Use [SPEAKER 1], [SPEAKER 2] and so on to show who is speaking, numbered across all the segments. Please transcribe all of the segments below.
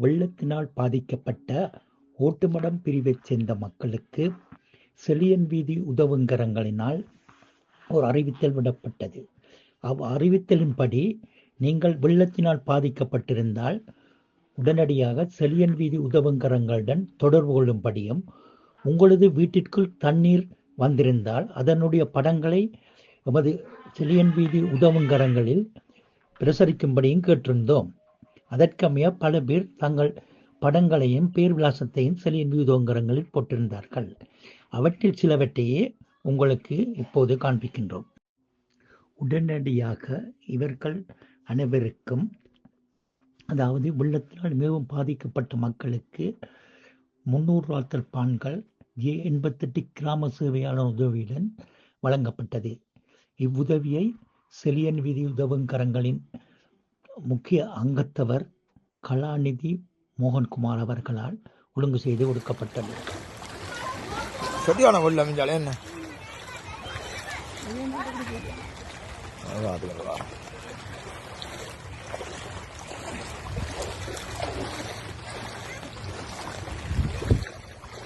[SPEAKER 1] வெள்ளத்தினால் பாதிக்கப்பட்ட ஓட்டுமடம் பிரிவைச் சேர்ந்த மக்களுக்கு செழியன் வீதி உதவுங்கரங்களினால் ஒரு அறிவித்தல் விடப்பட்டது. அவ் அறிவித்தலின்படி நீங்கள் வெள்ளத்தினால் பாதிக்கப்பட்டிருந்தால் உடனடியாக செழியன் வீதி உதவுங்கரங்களுடன் தொடர்பு கொள்ளும்படியும் உங்களது வீட்டிற்குள் தண்ணீர் வந்திருந்தால் அதனுடைய படங்களை எமது செழியன் வீதி உதவுங்கரங்களில் பிரசரிக்கும்படியும் கேட்டிருந்தோம். அதற்கமைய பல பேர் தங்கள் படங்களையும் பேர் விலாசத்தையும் செழியன் போட்டிருந்தார்கள். அவற்றில் சிலவற்றையே உங்களுக்கு இப்போது காண்பிக்கின்றோம். உடனடியாக இவர்கள் அனைவருக்கும் அதாவது வெள்ளத்தினால் மிகவும் பாதிக்கப்பட்ட மக்களுக்கு முன்னூறு ராத்தல் பான்கள் ஜே எண்பத்தெட்டு கிராம சேவையாளர் உதவியுடன் வழங்கப்பட்டது. இவ்வுதவியை செலியன் வீதி உதவுங்கரங்களின் முக்கிய அங்கத்தவர் கலாநிதி மோகன்குமார் அவர்களால் ஒழுங்கு செய்து கொடுக்கப்பட்டது
[SPEAKER 2] சரியான வெள்ளம் அமைஞ்சாலே என்ன?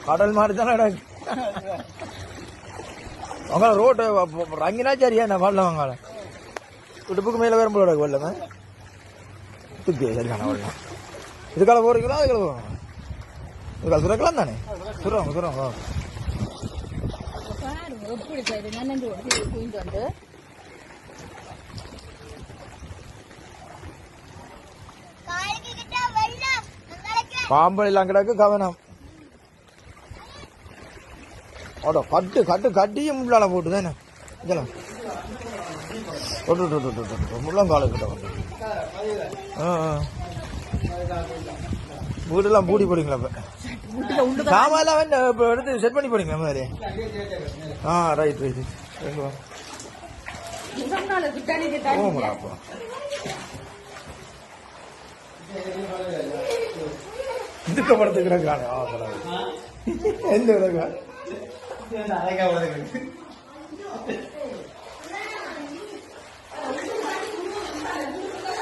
[SPEAKER 2] கடல் மாதிரி தானே அவங்க ரோட்டு ரங்கினா சரியா என்ன வெள்ளம் வாங்கால இடுப்புக்கு மேல வரும்போது வெள்ளமே இதுக்கு சரியான வெள்ளம் இதுக்கால போறீங்களா அதுக்கால போறோம் இதுக்கால சுரக்கலாம் தானே சுரம் சுரம்
[SPEAKER 3] பாருங்க
[SPEAKER 2] பாம்பு எல்லாம் கிடக்கு கவனம் ஓட கட்டு கட்டு கட்டியும் முள்ளால போட்டு தானே இதெல்லாம் தொட்டு தொட்டு கிட்ட வந்து வீடெல்லாம் பூடி போடுங்களா இப்போ சாமான்லாம் வந்து எடுத்து செட் பண்ணி போடுங்களா மாதிரி? ஆ ரைட் ரைட் எங்க அப்போ. இதுக்கு படத்துக்கிறாங்க ஆ பரவாயில்ல. எந்த விடங்க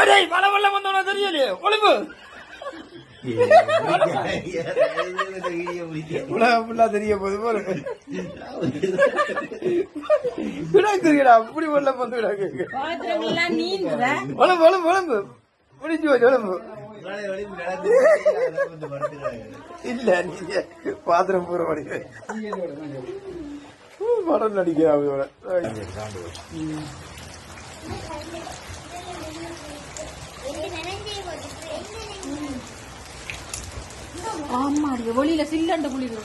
[SPEAKER 2] அடே மழை வெள்ளம் வந்தோட தெரியலையே ஒளிவு உலகம் ஃபுல்லா தெரிய போகுது போல. விடாக்குறீடா அப்படி வெள்ளம் வந்து விடாக்கு உழம்பு உழம்பு உழம்பு முடிஞ்சு போச்சு உழம்பு இல்ல நீங்க பாத்திரம் பூரா வடிவே. படம் நடிக்கிற அவங்களோட
[SPEAKER 3] ஆமா அடிக்க வெளியில சில்லண்ட குளிர்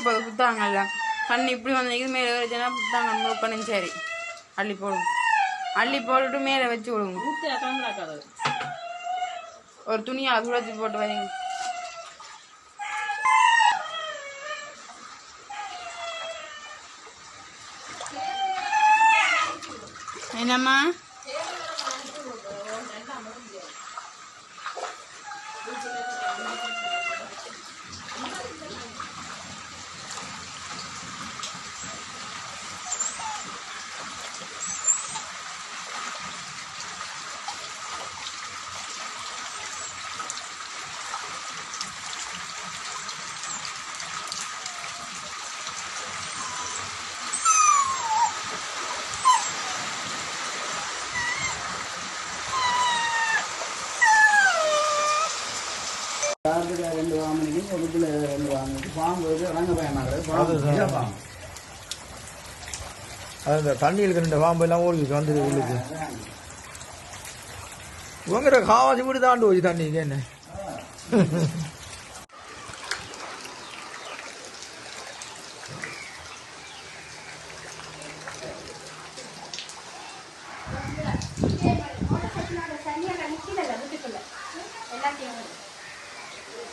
[SPEAKER 4] போகுது புத்தாங்கல்ல கண் இப்படி வந்து மேலே வச்சுன்னா புத்தாங்க முழுக்கணும் சரி. அள்ளி போடும் அள்ளி போட்டுட்டு மேலே வச்சு விடுங்க ஒரு துணியால் துளசி போட்டு வைங்க. என்னம்மா?
[SPEAKER 5] காலத்துல ரெண்டு வாமனிக்கு பாம்பு வந்து இறங்க பயமாகிறது பாம்பு.
[SPEAKER 2] அது இந்த தண்ணியில் ரெண்டு பாம்பு எல்லாம் ஓடி வந்துருக்கு உள்ளுக்கு. உங்ககிட்ட காவாசி கூட தாண்டு போச்சு தண்ணிக்கு என்ன?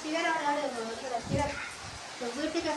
[SPEAKER 6] llegaron a la hora de volver a la tierra. Los últimos